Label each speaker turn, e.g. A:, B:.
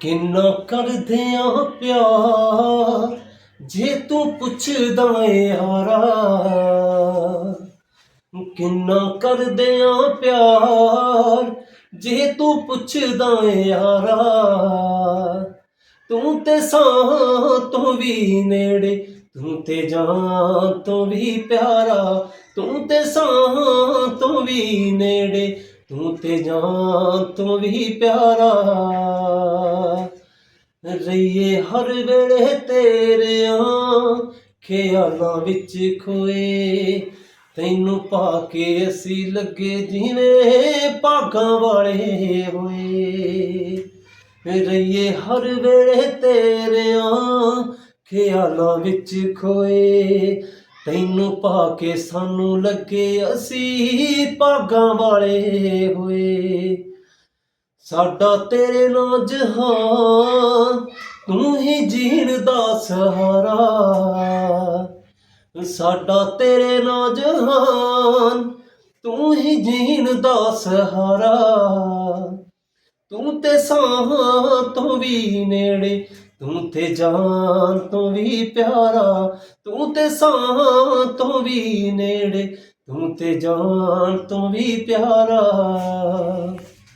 A: ਕਿੰਨਾ ਕਰਦੇ ਆ ਪਿਆਰ? ਜੇ ਤੂੰ ਪੁੱਛਦਾ ਏ ਹਾਰਾ, ਕਿੰਨਾ ਕਰਦੇ ਆ ਪਿਆਰ? ਜੇ ਤੂੰ ਪੁੱਛਦਾ ਏ ਯਾਰਾ ਤੂੰ ਤੇ ਸਾਂ ਤੋਂ ਵੀ ਨੇੜੇ, ਤੂੰ ਤੇ ਜਾਨ ਤੋਂ ਵੀ ਪਿਆਰਾ, ਤੂੰ ਤੇ ਸਾਂ ਤੋਂ ਵੀ ਨੇੜੇ, ਤੂੰ ਤੇ ਜਾਨ ਤੋਂ ਵੀ ਪਿਆਰਾ। ਰਹੀਏ ਹਰ ਵੇਲੇ ਤੇਰਿਆਂ ਖਿਆਲਾਂ ਵਿੱਚ ਖੋਏ। ਤੈਨੂੰ ਪਾ ਕੇ ਅਸੀਂ ਲੱਗੇ ਜਿਵੇਂ ਭਾਗਾਂ ਵਾਲੇ ਹੋਏ। ਰਹੀਏ ਹਰ ਵੇਲੇ ਤੇਰਿਆਂ ਖਿਆਲਾਂ ਵਿੱਚ ਖੋਏ। ਤੈਨੂੰ ਪਾ ਕੇ ਸਾਨੂੰ ਲੱਗੇ ਅਸੀਂ ਭਾਗਾਂ ਵਾਲੇ ਹੋਏ। ਸਾਡਾ ਤੇਰੇ ਨਾਲ ਜਹਾਨ, ਤੂੰ ਹੀ ਜੀਣ ਦਾ ਸਹਾਰਾ। ਸਾਡਾ ਤੇਰੇ ਨਾਲ ਜਹਾਨ, ਤੂੰ ਹੀ ਜੀਣ ਦਾ ਸਹਾਰਾ। ਤੂੰ ਤੇ ਸਾਹ ਤੋਂ ਵੀ ਨੇੜੇ, ਤੂੰ ਤੇ ਜਾਨ ਤੋਂ ਵੀ ਪਿਆਰਾ। ਤੂੰ ਤੇ ਸਾਹਾਂ ਤੋਂ ਵੀ ਨੇੜੇ, ਤੂੰ ਤੇ ਜਾਨ ਤੋਂ ਵੀ ਪਿਆਰਾ।